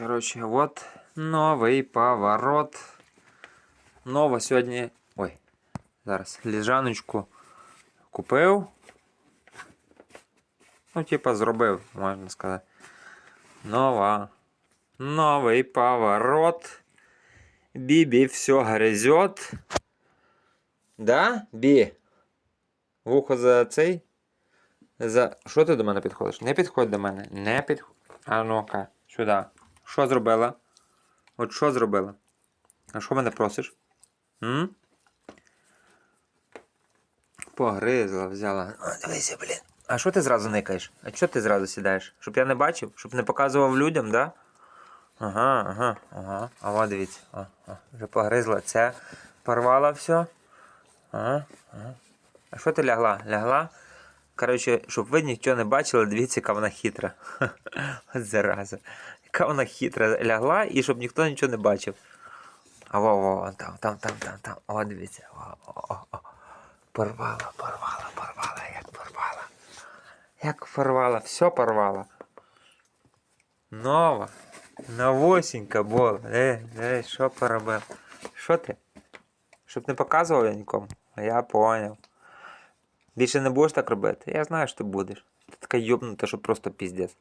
Коротше, от новий поворот. Нова сьогодні. Ой, зараз ліжаночку купив. Ну, типа, зробив, можна сказати. Нова. Новий поворот. Бібі все грызет. Да, Бі? Вухо за цей? За. Що ти до мене підходиш? Не підходь до мене. Не підходь. А ну-ка, сюди. Що зробила? От що зробила? А що мене просиш? М? Погризла, взяла. О, дивися, блін. А що ти зразу никаєш? А чого ти зразу сідаєш? Щоб я не бачив? Щоб не показував людям, да? Ага, ага, ага. А от дивіться. О, о, вже погризла. Це порвала все. Ага, ага. А що ти лягла? Лягла? Коротше, щоб ви нічого не бачили, дивіться, яка вона хитра. От зараза. Яка вона хитра лягла і щоб ніхто нічого не бачив. А во, во, там, там, там, там, там. О, дивіться. О, о, о. Порвала, порвала, порвала, як порвала. Як порвала, все порвала. Нова. Новосінька була. Е, е, що поробив? Що ти? Щоб не показував я нікому. Я поняв. Більше не будеш так робити? Я знаю, що ти будеш. Ти така йобнута, що просто піздець.